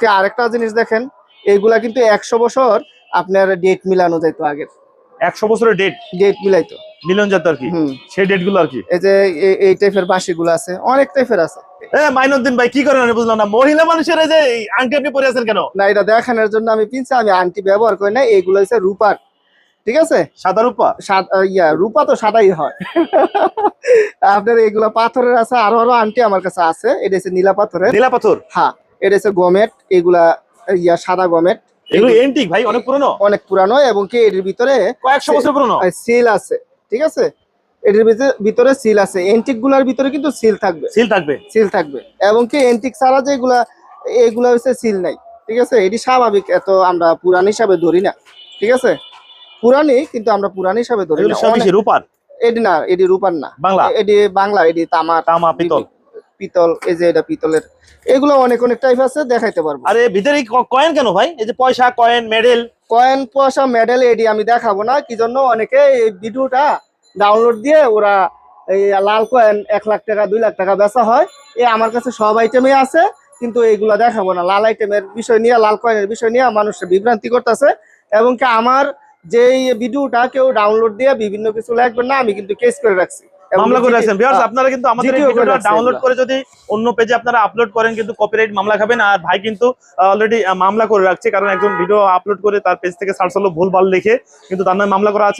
কি আরেকটা জিনিস দেখেন এইগুলা কিন্তু একশো বছর আপনার ডেট মিলানো যাইতো আগে একশো বছরের ডেট ডেট মিলাইতো। মিলন যেত আর কি? সেই ডেটগুলো আর কি? এই যে এই টাইপের বাঁশি গুলো আছে অনেক টাইপের আছে। মাইনুদ্দিন ভাই কি করেন বুঝলাম না। মহিলা মানুষের এই যে আংটি আপনি পরে আছেন কেন? না এটা দেখানোর জন্য আমি পিনছি আমি আন্টি ব্যবহার করি না এইগুলো হচ্ছে রূপার। ঠিক আছে? সাদা রূপা? ইয়া রূপা তো সাদাই হয়। আপনার এগুলা পাথরের আছে আরও আরও আন্টি আমার কাছে আছে এটা হচ্ছে নীলা পাথরের। নীলা পাথর? হ্যাঁ। এটা হচ্ছে গমেট এগুলা ইয়া সাদা গমেট। এগুলো এন্টিক ভাই অনেক পুরনো? অনেক পুরানো এবং কি এর ভিতরে কয়েকশো বছর পুরনো? সিল আছে ঠিক আছে? এটার ভিতরে- সিল আছে। এন্টিকগুলার ভিতরে কিন্তু সিল থাকবে। সিল থাকবে? সিল থাকবে। এবং কি এন্টিক ছাড়া যেগুলা এগুলা হচ্ছে সিল নাই ঠিক আছে? এটি স্বাভাবিক এত আমরা পুরান হিসাবে ধরি না ঠিক আছে? পুরানি কিন্তু আমরা পুরান হিসাবে ধরি না। রূপার? এটি না এটি রূপার না। বাংলা? এটি বাংলা এটি তামা তামা পিতল। পিতল এই যে এটা পিতলের এগুলো অনেক অনেক টাইপ আছে দেখাইতে পারব। আরে ভিতরে কয়েন কেন ভাই? এই যে পয়সা কয়েন মেডেল কয়েন পয়সা মেডেল এডি আমি দেখাবো না কি জন্য? অনেকে এই ভিডিওটা ডাউনলোড দিয়ে ওরা এই লাল কয়েন এক লাখ টাকা দুই লাখ টাকা বেচা হয়। এ আমার কাছে সব আইটেমই আছে কিন্তু এইগুলা দেখাবো না। লাল আইটেমের বিষয় নিয়ে লাল কয়েনের বিষয় নিয়ে মানুষ বিভ্রান্তি করতেছে এবং কি আমার যে ভিডিওটা কেউ ডাউনলোড দিয়ে বিভিন্ন কিছু লাগবে না আমি কিন্তু কেস করে রাখছি। মামলা করে আছেন ভিউয়ার্স আপনারা কিন্তু আমাদের এই ভিডিওটা ডাউনলোড করে যদি অন্য পেজে আপনারা আপলোড করেন কিন্তু কপিরাইট মামলা খাবেন। আর ভাই কিন্তু অলরেডি মামলা করে রাখছে কারণ একজন ভিডিও আপলোড করে তার পেজ থেকে সার্চ হলো ভুল ভালো লিখে কিন্তু তার নামে মামলা করা আছে।